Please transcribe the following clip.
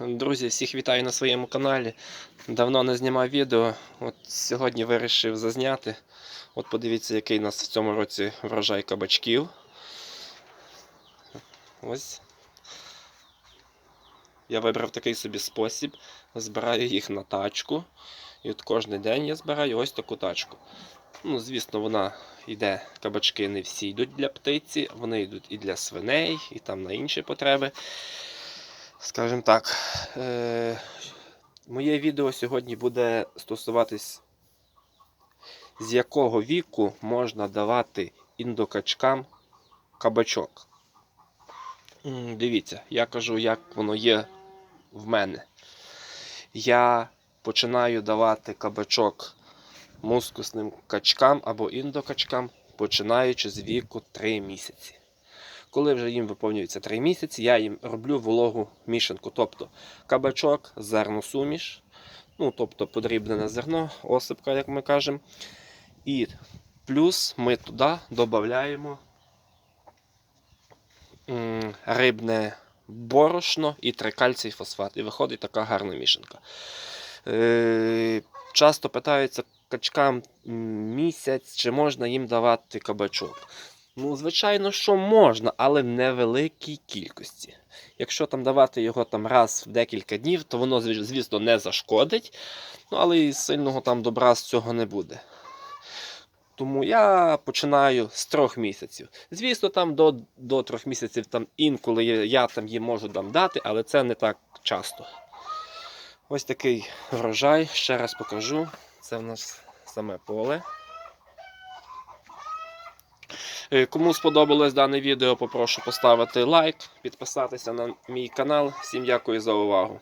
Друзі, всіх вітаю на своєму каналі. Давно не знімав відео. От сьогодні вирішив зазняти. От подивіться, який у нас в цьому році врожай кабачків. Ось. Я вибрав такий собі спосіб. Збираю їх на тачку. І от кожен день я збираю ось таку тачку. Ну, звісно, вона йде, кабачки не всі йдуть для птиці, вони йдуть і для свиней, і там на інші потреби. Скажімо так, е, моє відео сьогодні буде стосуватись, з якого віку можна давати індокачкам кабачок. Дивіться, я кажу, як воно є в мене. Я починаю давати кабачок мускусним качкам або індокачкам, починаючи з віку 3 місяці. Коли вже їм виповнюється 3 місяці, я їм роблю вологу мішанку. Тобто кабачок, зерносуміш, ну, тобто подрібнене зерно, осипка, як ми кажемо. І плюс ми туди додаємо рибне борошно і трикальцій фосфат. І виходить така гарна мішанка. Е, часто питаються качкам місяць, чи можна їм давати кабачок. Ну, звичайно, що можна, але в невеликій кількості. Якщо там давати його там раз в декілька днів, то воно, звісно, не зашкодить, ну, але і сильного там добра з цього не буде. Тому я починаю з трьох місяців. Звісно, там до, до трьох місяців там інколи я, там їм можу там дати, але це не так часто. Ось такий врожай, ще раз покажу. Це в нас саме поле. Е, Кому сподобалось дане відео, попрошу поставити лайк, підписатися на мій канал. Всім дякую за увагу.